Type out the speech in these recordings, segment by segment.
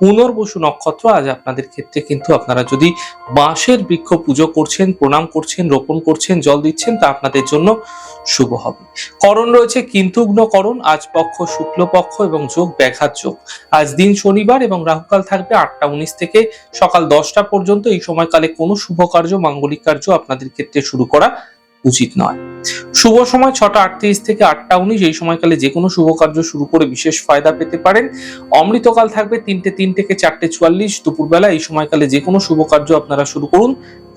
পুনর্বসু নক্ষত্র আজ আপনাদের ক্ষেত্রে কিন্তু আপনারা যদি বাঁশের বৃক্ষ পুজো করছেন, প্রণাম করছেন, রোপণ করছেন, জল দিচ্ছেন, তা আপনাদের জন্য শুভ হবে। করণ রয়েছে কিন্তুগ্ন করণ আজ পক্ষ শুক্লপক্ষ এবং যোগ ব্যাঘাত যোগ। আজ দিন শনিবার এবং রাহুকাল থাকবে আটটা উনিশ থেকে সকাল দশটা পর্যন্ত। এই সময়কালে কোনো শুভ কার্য, মাঙ্গলিক কার্য আপনাদের ক্ষেত্রে শুরু করা উচিত নয়। শুভ সময় ছটা আটত্রিশ থেকে আটটা উনিশ, এই সময়কালে যে কোনো শুভ কার্য শুরু করে বিশেষ ফায়দা পেতে পারেন। অমৃতকাল থাকবে তিনটে তিন থেকে চারটে চুয়াল্লিশ, দুপুরবেলা এই সময়কালে যে কোনো শুভ কার্য আপনারা শুরু করুন,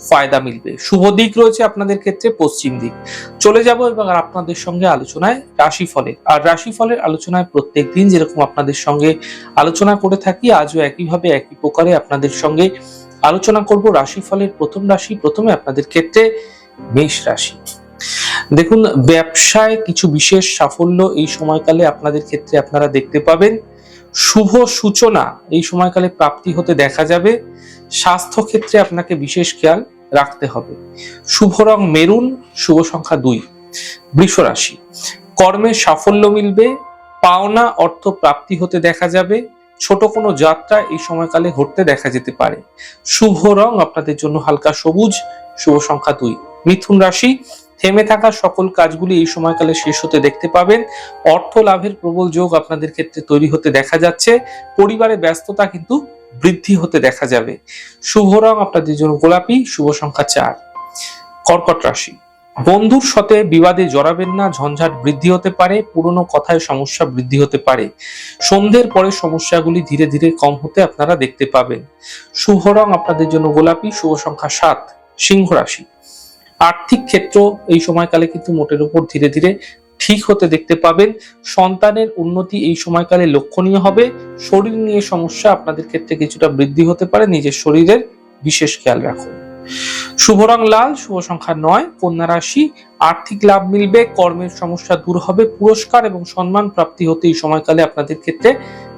ফায়দা মিলবে। শুভ দিক রয়েছে আপনাদের ক্ষেত্রে পশ্চিম দিক। চলে যাব এবং আপনাদের সঙ্গে আলোচনায় রাশিফলের। আর রাশিফলের আলোচনায় প্রত্যেক দিন যেরকম আপনাদের সঙ্গে আলোচনা করে থাকি, আজও একইভাবে একই প্রকারে আপনাদের সঙ্গে আলোচনা করব। রাশিফলের প্রথম রাশি প্রথমে আপনাদের ক্ষেত্রে মেষ রাশি। দেখুন, ব্যবসায় কিছু বিশেষ সাফল্য এই সময়কালে আপনাদের ক্ষেত্রে আপনারা দেখতে পাবেন। শুভ সূচনা এই সময়কালে প্রাপ্তি হতে দেখা যাবে। স্বাস্থ্য ক্ষেত্রে আপনাকে বিশেষ খেয়াল রাখতে হবে। শুভ রং মেরুন, শুভ সংখ্যা দুই। বৃষ রাশি। কর্মে সাফল্য মিলবে, পাওনা অর্থ প্রাপ্তি হতে দেখা যাবে। ছোট কোনো যাত্রা এই সময়কালে ঘটতে দেখা যেতে পারে। শুভ রং আপনাদের জন্য হালকা সবুজ শুভ সংখ্যা দুই। মিথুন রাশি, থেমে থাকা সকল কাজগুলি এই সময়কালে শেষ হতে দেখতে পাবেন। অর্থ লাভের প্রবল যোগ আপনাদের ক্ষেত্রে তৈরি হতে দেখা যাচ্ছে। পরিবারে ব্যস্ততা কিন্তু বৃদ্ধি হতে দেখা যাবে। শুভ রং আপনাদের জন্য গোলাপি, শুভ সংখ্যা চার। কর্কট রাশি, বন্ধুর সাথে বিবাদে জড়াবেন না, ঝঞ্ঝাট বৃদ্ধি হতে পারে, পুরনো কথায় সমস্যা বৃদ্ধি হতে পারে। সন্ধ্যের পরে সমস্যাগুলি ধীরে ধীরে কম হতে আপনারা দেখতে পাবেন। শুভ রং আপনাদের জন্য গোলাপি, শুভ সংখ্যা সাত। সিংহ রাশি। আর্থিক ক্ষেত্র এই সময়কালে কিন্তু মোটের উপর ধীরে ধীরে ঠিক হতে দেখতে পাবেন। সন্তানের উন্নতি এই সময়কালে লক্ষণীয় হবে। শরীর নিয়ে সমস্যা আপনাদের ক্ষেত্রে কিছুটা বৃদ্ধি হতে পারে। নিজের শরীরের বিশেষ খেয়াল রাখুন। শুভ রং লাল, শুভ সংখ্যা নয়, কন্যা রাশি, আর্থিক লাভ মিলবে, কর্মের সমস্যা দূর হবে, পুরস্কার এবং সম্মান প্রাপ্তি হতে এই সময়কালে আপনাদের ক্ষেত্রে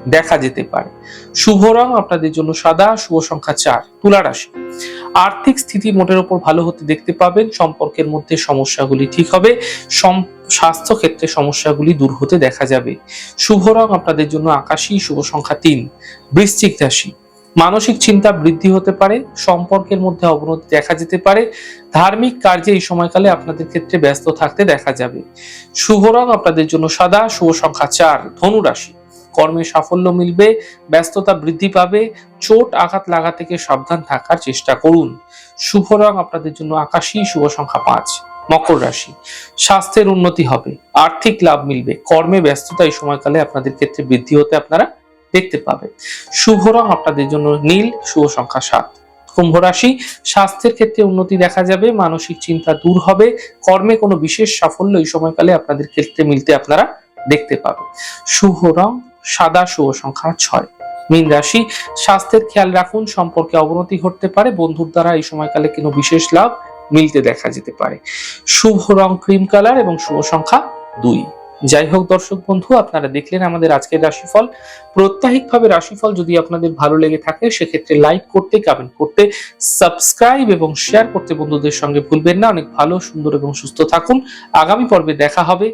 দেখা যেতে পারে। শুভ রং আপনাদের জন্য সাদা, শুভ সংখ্যা চার, তুলা রাশি। আর্থিক স্থিতি মোটের উপর ভালো হতে দেখতে পাবেন, সম্পর্কের মধ্যে সমস্যাগুলি ঠিক হবে স্বাস্থ্য ক্ষেত্রে সমস্যাগুলি দূর হতে দেখা যাবে। শুভ রং আপনাদের জন্য আকাশী, শুভ সংখ্যা তিন, বৃশ্চিক রাশি। মানসিক চিন্তা বৃদ্ধি হতে পারে, সম্পর্কের মধ্যে অবনতি দেখা যেতে পারে, ধার্মিক কার্যে এই সময়কালে আপনাদের ক্ষেত্রে ব্যস্ত থাকতে দেখা যাবে। শুভ রং আপনাদের জন্য সাদা, শুভ সংখ্যা চার, ধনু রাশি। কর্মে সাফল্য মিলবে, ব্যস্ততা বৃদ্ধি পাবে, চোট আঘাত লাগা থেকে সাবধান থাকার চেষ্টা করুন। শুভ রং আপনাদের জন্য আকাশী, শুভ সংখ্যা পাঁচ, মকর রাশি। স্বাস্থ্যের উন্নতি হবে, আর্থিক লাভ মিলবে, কর্মে ব্যস্ততা এই সময়কালে আপনাদের ক্ষেত্রে বৃদ্ধি হতে আপনারা দেখতে পাবে শুভ রং আপনাদের জন্য নীল, শুভ সংখ্যা সাত, কুম্ভ রাশি। স্বাস্থ্যের ক্ষেত্রে উন্নতি দেখা যাবে, মানসিক চিন্তা দূর হবে, কর্মে কোনো বিশেষ সাফল্য এই সময়কালে আপনাদের ক্ষেত্রে মিলতে আপনারা দেখতে পাবে শুভ রং সাদা শুভ সংখ্যা ছয়। মীন রাশি, স্বাস্থ্যের খেয়াল রাখুন, সম্পর্কে অবনতি ঘটতে পারে, বন্ধুর দ্বারা এই সময়কালে কোনো বিশেষ লাভ মিলতে দেখা যেতে পারে। শুভ রং ক্রিম কালার এবং শুভ সংখ্যা দুই। যাই হোক দর্শক বন্ধু, আপনারা দেখলেন আমাদের আজকের রাশিফল। প্রত্যাহিকভাবে রাশিফল যদি আপনাদের ভালো লেগে থাকে, সেক্ষেত্রে লাইক করতে কমেন্ট করতে সাবস্ক্রাইব এবং শেয়ার করতে বন্ধুদের সঙ্গে ভুলবেন না। অনেক ভালো, সুন্দর এবং সুস্থ থাকুন। আগামী পর্বে দেখা হবে।